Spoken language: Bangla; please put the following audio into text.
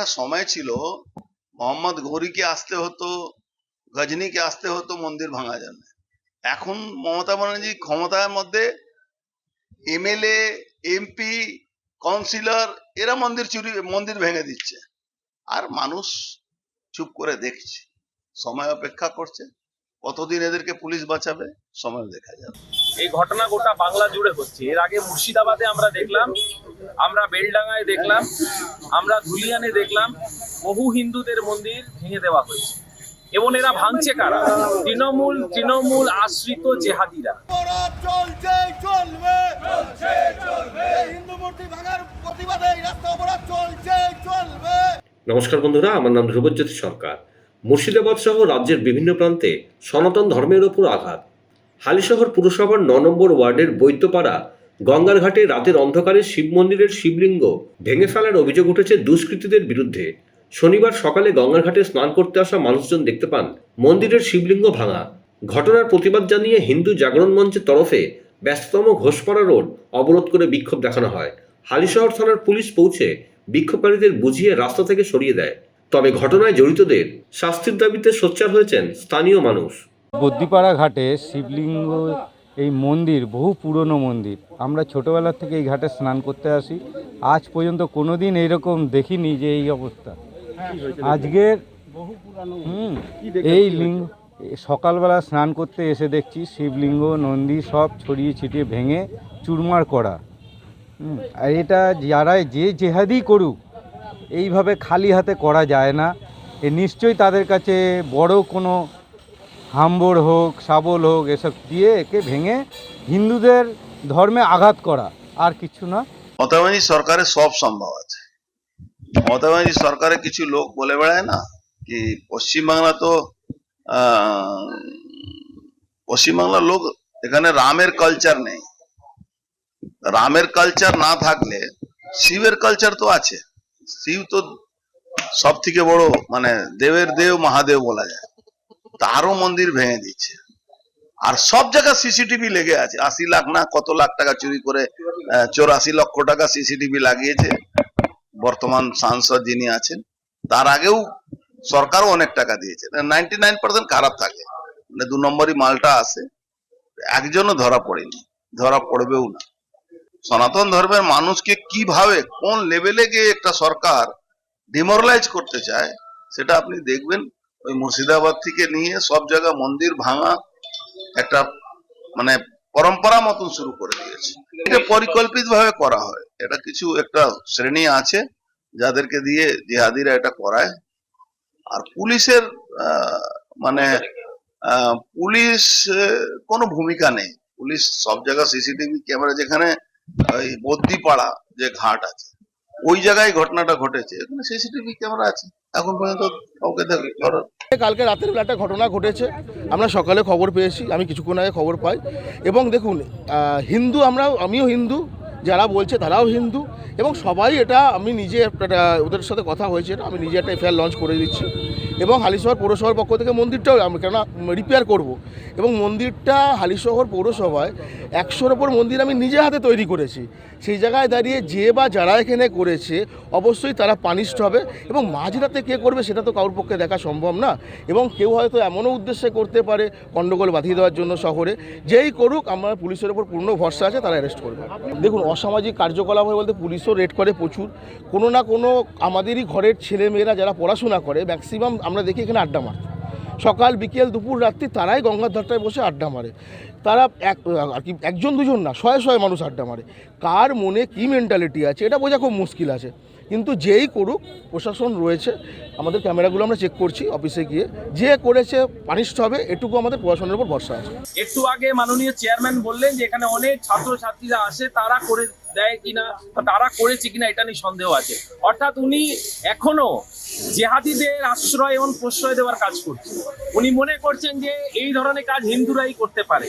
একটা সময় ছিল, মোহাম্মদ ঘড়িকে আসতে হতো, গজনীকে আসতে হতো মন্দির ভাঙা জন্য। এখন মমতা ব্যানার্জি ক্ষমতার মধ্যে এমএলএ এমপি কাউন্সিলর, এরা মন্দির চুরি, মন্দির ভেঙে দিচ্ছে। আর মানুষ চুপ করে দেখছে, সময় অপেক্ষা করছে। কতদিন এদেরকে পুলিশ বাঁচাবে? সময় দেখা যাবে এই ঘটনা গোটা বাংলা জুড়ে হচ্ছে। এর আগে মুর্শিদাবাদে আমরা দেখলাম আমরা বেলডাঙ্গায় দেখলাম আমরা ধুলিয়ানে দেখলাম বহু হিন্দুদের মন্দির ভেঙে দেওয়া হয়েছে। এবং এরা ভাঙছে কারা? তৃণমূল তৃণমূল আশ্রিত জেহাদিরা। অপরাধ চলছে চলবে। হিন্দু মূর্তি ভাঙার প্রতিবাদে এই রাস্তা অপরাধ চলছে চলবে। নমস্কার বন্ধুরা আমার নাম ধ্রুবজ্যোতি সরকার। মুর্শিদাবাদ সহ রাজ্যের বিভিন্ন প্রান্তে সনাতন ধর্মের ওপর আঘাত। হালিশহর পুরসভার ন নম্বর ওয়ার্ডের বৈদ্যপাড়া গঙ্গার ঘাটে রাতের অন্ধকারে শিব মন্দিরের শিবলিঙ্গ ভেঙে ফেলার অভিযোগ উঠেছে দুষ্কৃতীদের বিরুদ্ধে। শনিবার সকালে গঙ্গার ঘাটে স্নান করতে আসা মানুষজন দেখতে পান মন্দিরের শিবলিঙ্গ ভাঙা। ঘটনার প্রতিবাদ জানিয়ে হিন্দু জাগরণ মঞ্চের তরফে ব্যস্ততম ঘোষপাড়া রোড অবরোধ করে বিক্ষোভ দেখানো হয়। হালিশহর থানার পুলিশ পৌঁছে বিক্ষোভকারীদের বুঝিয়ে রাস্তা থেকে সরিয়ে দেয়। তবে ঘটনায় জড়িতদের শাস্তির দাবিতে সোচ্চার হয়েছেন স্থানীয় মানুষ। বদ্যিপাড়া ঘাটে শিবলিঙ্গ, এই মন্দির, বহু পুরনো মন্দির। আমরা ছোটোবেলা থেকে এই ঘাটে স্নান করতে আসি। আজ পর্যন্ত কোনো দিন এইরকম দেখিনি যে এই অবস্থা। আজকের, হুম, এই লিঙ্গ, সকালবেলা স্নান করতে এসে দেখছি শিবলিঙ্গ, নন্দী সব ছড়িয়ে ছিটিয়ে ভেঙে চুরমার করা। আর এটা যারা যে জেহাদি করুক এইভাবে খালি হাতে করা যায় না। এ নিশ্চয়ই তাদের কাছে বড় কোনো হাম্বর হোক, শাবল হোক, এসব দিয়ে একে ভেঙে হিন্দুদের ধর্মে আঘাত করা আর কিছু না। মমতা ব্যানার্জি সরকারের সব সম্ভব আছে। মমতা ব্যানার্জি সরকারের কিছু লোক বলে বেড়ায় না কি পশ্চিমবাংলা তো পশ্চিমবাংলার লোক এখানে রামের কালচার নেই। রামের কালচার না থাকলে শিবের কালচার তো আছে। শিব তো সব থেকে বড় মানে দেবের দেব, মহাদেব বলা যায়। তারও মন্দির ভেঙে দিচ্ছে। আর সব জায়গায় সিসিটিভি লেগে আছে। আশি লাখ না কত লাখ টাকা চুরি করে চৌরাশি লক্ষ টাকা সিসিটিভি লাগিয়েছে। বর্তমান সাংসদ যিনি আছেন, তার আগেও সরকারও অনেক টাকা দিয়েছে। নাইনটি নাইন পার্সেন্ট খারাপ থাকে। মানে দু নম্বরই মালটা আসে। একজনও ধরা পড়েনি। ধরা পড়বেও না। সনাতন ধর্মের মানুষকে কীভাবে, কোন লেভেলে গিয়ে একটা সরকার ডিমোরালাইজ করতে চায়, সেটা আপনি দেখবেন। ওই মুর্শিদাবাদ থেকে নিয়ে সব জায়গা মন্দির ভাঙা একটা মানে পরম্পরা মতন শুরু করে দিয়েছে। এটা পরিকল্পিত ভাবে করা হয়। এটা কিছু একটা শ্রেণি আছে যাদেরকে দিয়ে জিহাদিরা এটা করায়। আর পুলিশের মানে পুলিশ কোনো ভূমিকা নেই। পুলিশ সব জায়গা সিসিটিভি ক্যামেরা যেখানে বদ্দিপাড়া যে ঘাট আছে, ওই জায়গায় ঘটনাটা ঘটেছে। এখানে সিসিটিভি ক্যামেরা আছে। এখন পর্যন্ত কাউকে ধরার কালকে রাতের বেলা একটা ঘটনা ঘটেছে। আমরা সকালে খবর পেয়েছি, আমি কিছুক্ষণ আগে খবর পাই। এবং দেখুন হিন্দু আমরা আমিও হিন্দু, যারা বলছে তারাও হিন্দু। এবং সবাই এটা আমি নিজে ওদের সাথে কথা হয়েছে আমি নিজে একটা এফআইআর লঞ্চ করে দিচ্ছি। এবং হালিশহর পৌরসভার পক্ষ থেকে মন্দিরটাও আমি কেন রিপেয়ার করব। এবং মন্দিরটা হালিশহর পৌরসভায় একশোর ওপর মন্দির আমি নিজে হাতে তৈরি করেছি। সেই জায়গায় দাঁড়িয়ে যে বা যারা এখানে করেছে, অবশ্যই তারা পানিশড হবে এবং মাঝরাতে কে করবে সেটা তো কারোর পক্ষে দেখা সম্ভব না। এবং কেউ হয়তো এমনও উদ্দেশ্যে করতে পারে গণ্ডগোল বাঁধিয়ে দেওয়ার জন্য শহরে। যেই করুক, আমার পুলিশের ওপর পূর্ণ ভরসা আছে, তারা অ্যারেস্ট করবে। দেখুন, অসামাজিক কার্যকলাপ হয় বলতে পুলিশও রেড করে প্রচুর। কোনো না কোনো আমাদেরই ঘরের ছেলেমেয়েরা যারা পড়াশোনা করে ম্যাক্সিমাম আমরা দেখি এখানে আড্ডা মারতে সকাল, বিকেল, দুপুর, রাত্রি তারাই গঙ্গার ধারটায় বসে আড্ডা মারে। তারা এক, আর কি, একজন দুজন না, শয়ে শয়ে মানুষ আড্ডা মারে। কার মনে কী মেন্টালিটি আছে? এটা বোঝা খুব মুশকিল আছে। কিন্তু যেই করুক, প্রশাসন রয়েছে, আমাদের ক্যামেরাগুলো আমরা চেক করছি অফিসে গিয়ে। যে করেছে পানিশড হবে, এটুকু আমাদের প্রশাসনের উপর ভরসা আছে। একটু আগে মাননীয় চেয়ারম্যান বললেন যে, এখানে অনেক ছাত্রছাত্রীরা আসে, তারা করে দেয় কিনা তারা করেছে কিনা এটা নিয়ে সন্দেহ আছে। অর্থাৎ উনি এখনও জেহাদিদের আশ্রয় এবং প্রশ্রয় দেওয়ার কাজ করছে উনি মনে করছেন যে, এই ধরনের কাজ হিন্দুরাই করতে পারে।